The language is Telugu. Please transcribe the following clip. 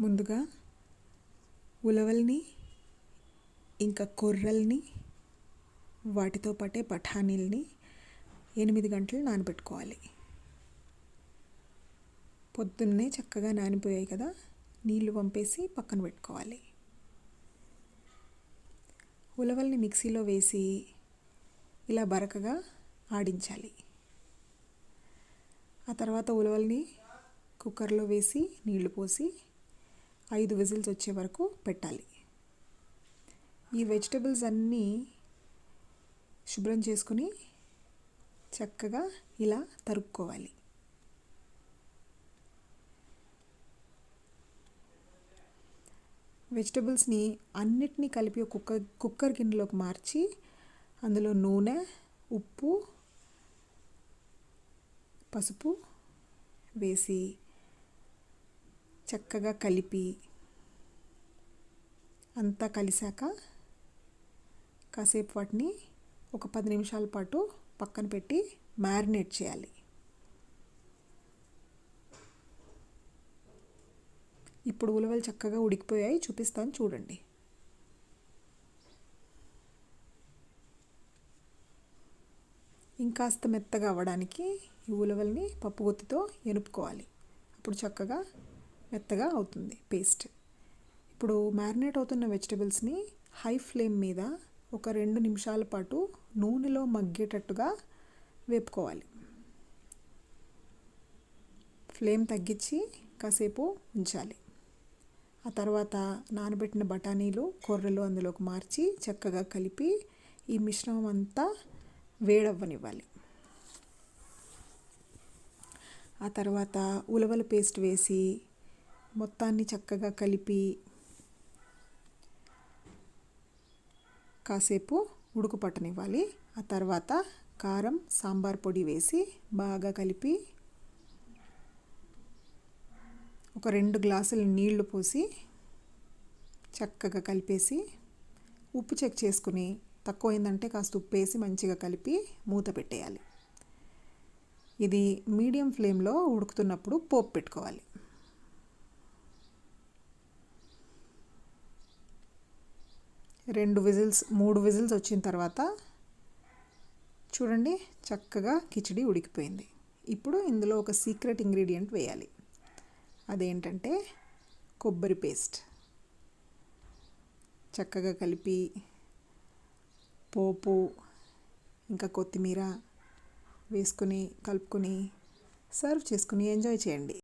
ముందుగా ఉలవల్ని ఇంకా కొర్రల్ని వాటితో పాటే బఠానీల్ని ఎనిమిది గంటలు నానబెట్టుకోవాలి. పొద్దున్నే చక్కగా నానిపోయాయి కదా నీళ్ళు పంపేసి పక్కన పెట్టుకోవాలి. ఉలవల్ని మిక్సీలో వేసి ఇలా బరకగా ఆడించాలి. ఆ తర్వాత ఉలవల్ని కుక్కర్లో వేసి నీళ్ళు పోసి ఐదు విజిల్స్ వచ్చే వరకు పెట్టాలి. ఈ వెజిటబుల్స్ అన్నీ శుభ్రం చేసుకుని చక్కగా ఇలా తరుక్కోవాలి. వెజిటబుల్స్ని అన్నిటినీ కలిపి ఒక కుక్కర్ కుక్కర్ గిన్నెలోకి మార్చి అందులో నూనె ఉప్పు పసుపు వేసి చక్కగా కలిపి అంతా కలిసాక కాసేపు వాటిని ఒక పది నిమిషాల పాటు పక్కన పెట్టి మ్యారినేట్ చేయాలి. ఇప్పుడు ఉలవలు చక్కగా ఉడికిపోయాయి. చూపిస్తాను చూడండి. ఇంకాస్త మెత్తగా అవ్వడానికి ఈ ఉలవల్ని పప్పుగొత్తితో ఎనుపుకోవాలి. అప్పుడు చక్కగా మెత్తగా అవుతుంది పేస్ట్. ఇప్పుడు మ్యారినేట్ అవుతున్న వెజిటబుల్స్ని హై ఫ్లేమ్ మీద ఒక రెండు నిమిషాల పాటు నూనెలో మగ్గేటట్టుగా వేపుకోవాలి. ఫ్లేమ్ తగ్గించి కాసేపు ఉంచాలి. ఆ తర్వాత నానబెట్టిన బఠానీలు కొర్రలు అందులోకి మార్చి చక్కగా కలిపి ఈ మిశ్రమం అంతా వేడవ్వనివ్వాలి. ఆ తర్వాత ఉలవల పేస్ట్ వేసి మొత్తాన్ని చక్కగా కలిపి కాసేపు ఉడుకు పట్టనివ్వాలి. ఆ తర్వాత కారం సాంబార్ పొడి వేసి బాగా కలిపి ఒక రెండు గ్లాసులు నీళ్ళు పోసి చక్కగా కలిపేసి ఉప్పు చెక్ చేసుకుని తక్కువైందంటే కాస్త ఉప్పు వేసి మంచిగా కలిపి మూత పెట్టేయాలి. ఇది మీడియం ఫ్లేమ్లో ఉడుకుతున్నప్పుడు పోపు పెట్టుకోవాలి. రెండు విజిల్స్ మూడు విజిల్స్ వచ్చిన తర్వాత చూడండి చక్కగా కిచిడి ఉడికిపోయింది. ఇప్పుడు ఇందులో ఒక సీక్రెట్ ఇంగ్రీడియంట్ వేయాలి. అదేంటంటే కొబ్బరి పేస్ట్. చక్కగా కలిపి పోపు ఇంకా కొత్తిమీర వేసుకుని కలుపుకొని సర్వ్ చేసుకుని ఎంజాయ్ చేయండి.